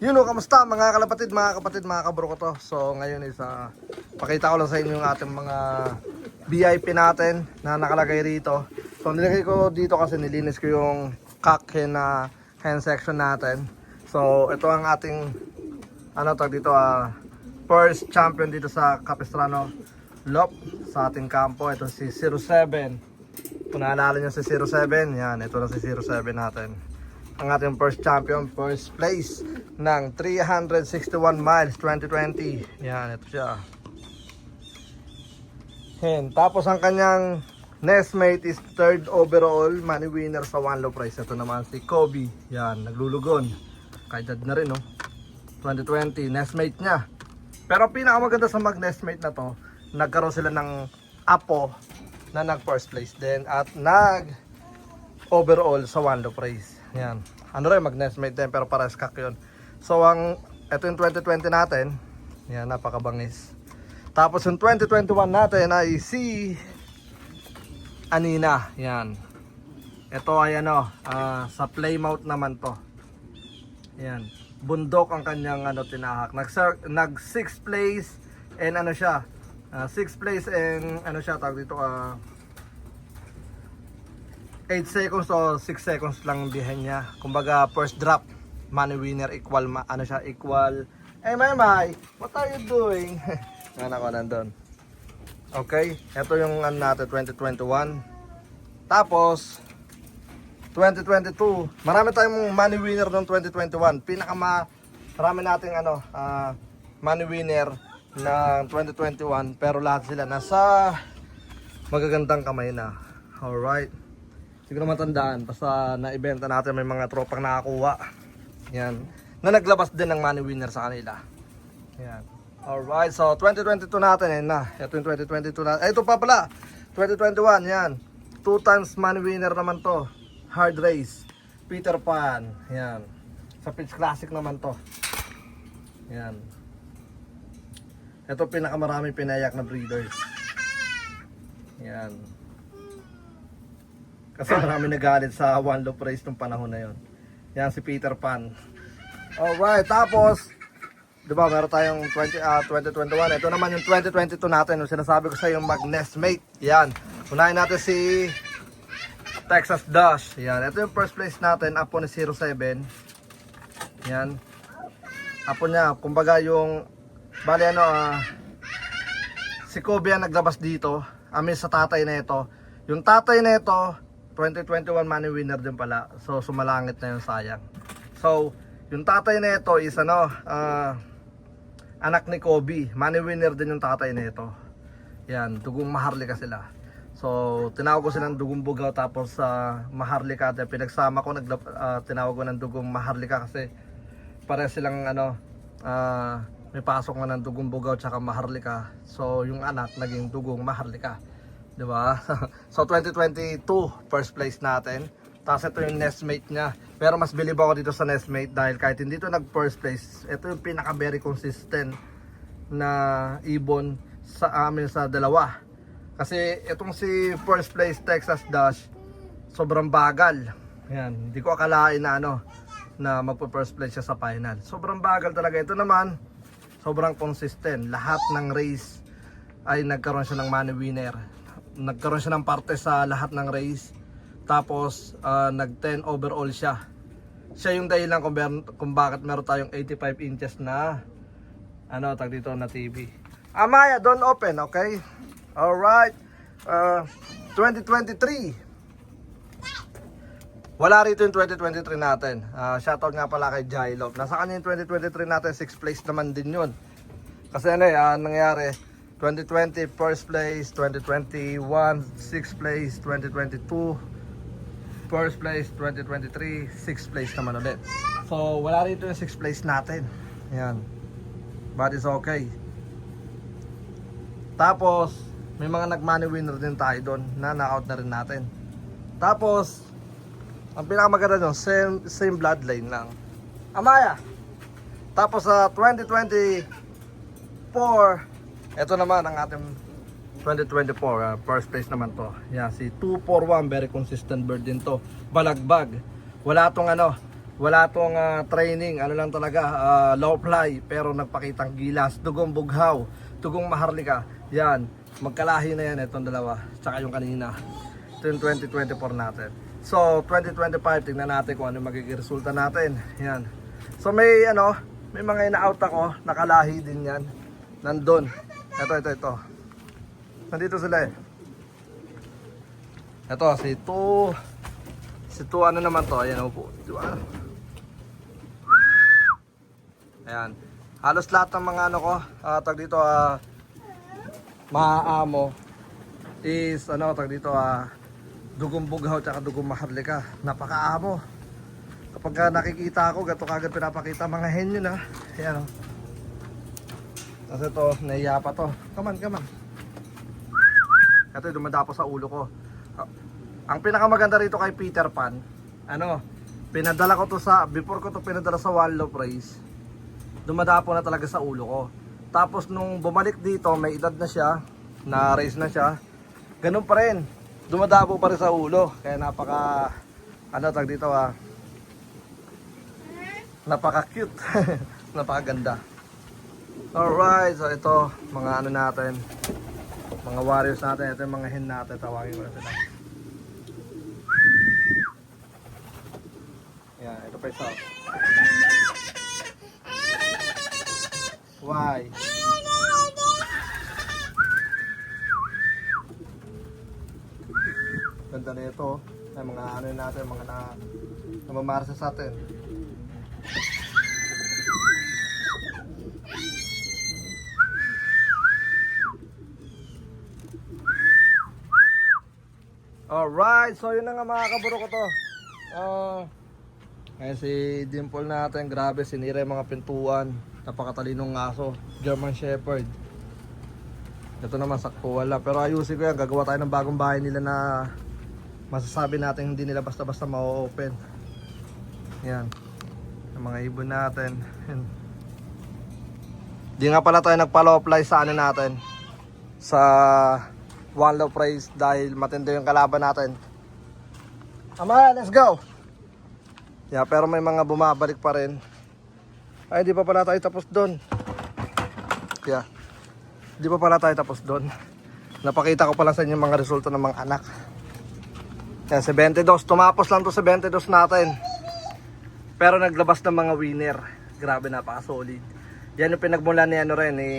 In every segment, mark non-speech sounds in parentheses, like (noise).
Yun o, kamusta mga kalapatid, mga kapatid, mga kabro ko to. So ngayon is, ah, pakita ko lang sa inyo yung ating mga VIP natin na nakalagay rito. So nilagay ko dito kasi nilinis ko yung hen na hen section natin. So ito ang ating, ano tag dito, ah, first champion dito sa Capistrano Lop sa ating kampo. Ito si 07. Kung naalala nyo si 07, yan, ito na si 07 natin ang ating first champion, first place ng 361 miles 2020. Yan, ito siya. Hen. Tapos ang kanyang nestmate is third overall money winner sa one low prize. Ito naman si Kobe. Yan, naglulugon. Kaedad na rin, no? 2020, nestmate niya. Pero pinakamaganda sa mag nestmate na to, nagkaroon sila ng apo na nag first place din at nag overall sa one low prize. Yan. Ano rin, mag nestmate din pero para skak yun. So ang, ito yung 2020 natin. Yan, napakabangis. Tapos yung 2021 natin ay si Anina. Yan. Ito ay ano, ah, sa Playmouth naman to. Yan. Bundok ang kanyang ano tinahak. Nag nag 6th place and ano siya, 6th place and ano siya tawag dito ah 8 seconds o 6 seconds lang behind niya. Kumbaga first drop, money winner equal ma ano siya equal. Hey my my, what are you doing? (laughs) Ano ko nandun. Okay, ito yung ano natin 2021. Tapos 2022, marami tayong money winner ng 2021. Pinaka marami nating ano, ah, money winner ng 2021 pero lahat sila nasa magagandang kamay na. Alright. Siguro matandaan basta naibenta natin may mga tropang nakakuha. Yan. Na naglabas din ng money winner sa kanila. Yan. Alright, so 2022 natin yan na. Ito yung 2022 na. Eh, ito pa pala. 2021, yan. Two times money winner naman to. Hard race. Peter Pan. Yan. Sa Pitch Classic naman to. Yan. Ito pinakamaraming pinayak na breeders. Yan. Kasi marami nagalit sa one low price nung panahon na yon. Yan si Peter Pan. Alright, tapos, di ba meron tayong 20, ah, 2021. Ito naman yung 2022 natin. Yung sinasabi ko sa yung mag nestmate. Yan. Unahin natin si Texas Dash. Yan. Ito yung first place natin. Apo ni 07. Yan. Apo niya. Kumbaga yung, bali ano, ah, si Kobe ang naglabas dito. Amin sa tatay na ito. Yung tatay na ito, 2021 money winner din pala. So sumalangit na yung sayang. So, yung tatay na ito is ano, ah, anak ni Kobe. Money winner din yung tatay na ito. Yan, dugong maharlika sila. So, tinawag ko silang dugong bugaw tapos sa maharlika. At pinagsama ko, nagla, ah, tinawag ko ng dugong maharlika kasi pare silang ano, ah, may pasok nga ng dugong bugaw tsaka maharlika. So, yung anak naging dugong maharlika. 'Di ba? (laughs) so 2022 first place natin. Tapos ito yung nestmate niya. Pero mas bilib ako dito sa nestmate dahil kahit hindi ito nag first place, ito yung pinaka very consistent na ibon sa amin sa dalawa. Kasi itong si first place Texas Dash, sobrang bagal. Yan, hindi ko akalain na ano na magpo first place siya sa final. Sobrang bagal talaga. Ito naman, sobrang consistent. Lahat ng race ay nagkaroon siya ng money winner. Nagkaroon siya ng parte sa lahat ng race. Tapos ah, nag 10 overall siya. Siya yung dahilan kung, kung bakit meron tayong 85 inches na ano tag dito na TV. Amaya, don't open, okay? Alright. Uh, 2023. Wala rito yung 2023 natin. Ah, shoutout nga pala kay Jylop. Nasa kanya yung 2023 natin, 6th place naman din yun. Kasi ano eh, ah, nangyari, 2020 first place, 2021 6th place, 2022 first place, 2023 6th place naman ulit. So wala rito yung 6th place natin. Yan. But it's okay. Tapos, may mga nag-money winner din tayo doon na knockout na rin natin. Tapos, ang pinakamaganda nyo, same, same bloodline lang. Amaya! Tapos sa 2024, ito naman ang ating 2024, ah, first place naman to. Yan, si 241, very consistent bird din to. Balagbag. Wala tong ano, Wala tong ah, training, ano lang talaga, ah, low fly, pero nagpakitang gilas, dugong bughaw, dugong maharlika. Yan, magkalahi na yan itong dalawa, tsaka yung kanina. Ito yung 2024 natin. So, 2025, tingnan natin kung ano magiging resulta natin. Yan. So, may ano, may mga ina-out ako, nakalahi din yan. Nandun. Ito, ito, ito. Nandito sila eh. Ito, si Tu. Si Tu, ano naman to? Ayan, upo. Di ba? Ayan. Halos lahat ng mga ano ko, ah, tag dito, ah, maaamo is, ano, tag dito, ah, dugong bughaw tsaka dugong maharlika. Napakaamo. Kapag ah, nakikita ako, gato kagad pinapakita mga hen yun, ah. Ayan, oh. Tapos ito, nahiya pa to. Come on, come on. Ito dumadapo sa ulo ko. Ang pinakamaganda rito kay Peter Pan, ano, pinadala ko to sa, before ko to pinadala sa One Love Race, dumadapo na talaga sa ulo ko. Tapos nung bumalik dito, may edad na siya, na race na siya, ganun pa rin. Dumadapo pa rin sa ulo. Kaya napaka, ano tag dito ah, napaka cute, (laughs) napakaganda. Alright, so ito, mga ano natin, mga warriors natin, ito yung mga hen natin, tawagin ko na sila. Yan, ito pa isa. Why? Ganda na ito, ay mga ano natin, mga na, namamarsa sa atin. Alright, so yun na nga mga kaburo ko to. Ah, eh si Dimple natin, grabe, sinira yung mga pintuan. Napakatalinong aso, German Shepherd. Ito naman sakto wala, pero ayusin ko yan, gagawa tayo ng bagong bahay nila na masasabi natin hindi nila basta-basta ma-open. Yan. Yung mga ibon natin. Yan. Di nga pala tayo nagpa-low fly sa ano natin. Sa One Low Price dahil matindi yung kalaban natin. Ama, let's go! Yeah, pero may mga bumabalik pa rin. Ay, di pa pala tayo tapos doon. Yeah. Di pa pala tayo tapos doon. Napakita ko pala sa inyo mga resulta ng mga anak. Yan, sa 22. Tumapos lang to sa 22 natin. Pero naglabas ng mga winner. Grabe, napaka-solid. Yan yung pinagmula ni ano rin, ni...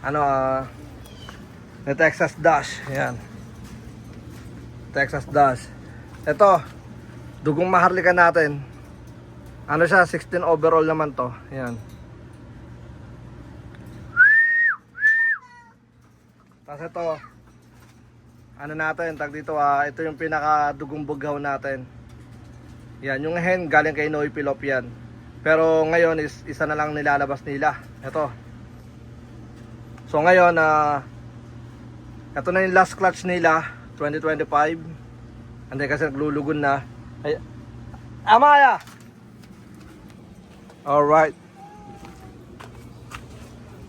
Ano, ah... ni Texas Dash. Yan. Texas Dash. Ito, dugong maharlika natin. Ano siya, 16 overall naman to. Yan. Tapos ito, ano natin, tag dito ah, ito yung pinaka dugong bughaw natin. Yan, yung hen galing kay Noy Pilop yan. Pero ngayon is isa na lang nilalabas nila. Ito. So ngayon, ah, ito na yung last clutch nila, 2025. Hindi kasi naglulugon na. Ay, Amaya! Alright.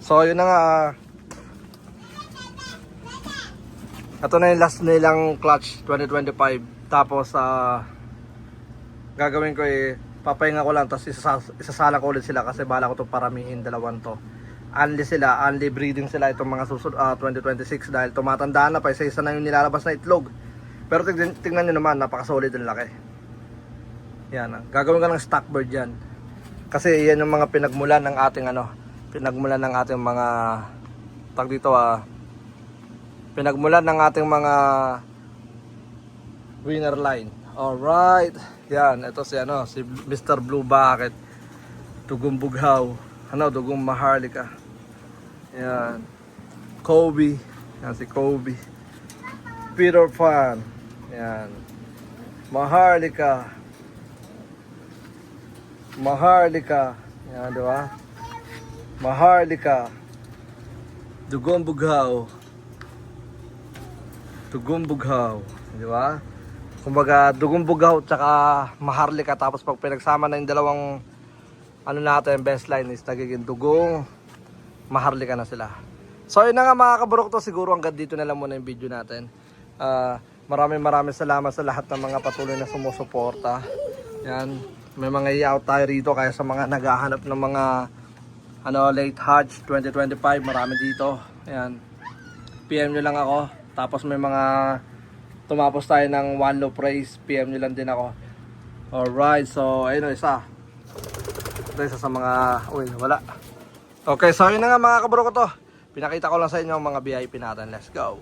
So yun na nga. ah. Ito na yung last nilang clutch 2025. Tapos ah gagawin ko eh papahinga ko lang tapos isasa, isasala ko ulit sila kasi bala ko to paramihin dalawan to. Only sila, only breeding sila itong mga susunod ah, 2026 dahil tumatanda na pa isa-isa na yung nilalabas na itlog. Pero tignan, tignan nyo naman, napaka-solid ang laki. Yan, ah. gagawin ko ng stock bird yan. Kasi yan yung mga pinagmulan ng ating ano, pinagmulan ng ating mga tag dito ah, pinagmulan ng ating mga winner line. Alright. Yan, ito si ano, si Mr. Blue Bucket. Dugong Bughaw. Ano, Dugong Maharlika. Yan. Kobe. Yan si Kobe. Peter Pan. Yan. Maharlika. Maharlika. Yan, di ba? Maharlika. Dugong Bughaw. Dugong Bughaw. Di ba? Kumbaga, Dugong Bughaw tsaka Maharlika. Tapos pag pinagsama na yung dalawang ano natin, best line is nagiging Dugong Maharlika na sila. So yun na nga mga kaburok to. Siguro hanggang dito na lang muna yung video natin. Ah, maraming maraming salamat sa lahat ng mga patuloy na sumusuporta. Yan. May mga i-out tayo rito kaya sa mga naghahanap ng mga ano late Hajj 2025 marami dito. Ayan. PM nyo lang ako. Tapos may mga tumapos tayo ng one low praise. PM nyo lang din ako. Alright, so ayun o isa. Ito isa sa mga, uy wala. Okay, so yun na nga mga kabro ko to. Pinakita ko lang sa inyo ang mga VIP natin. Let's go.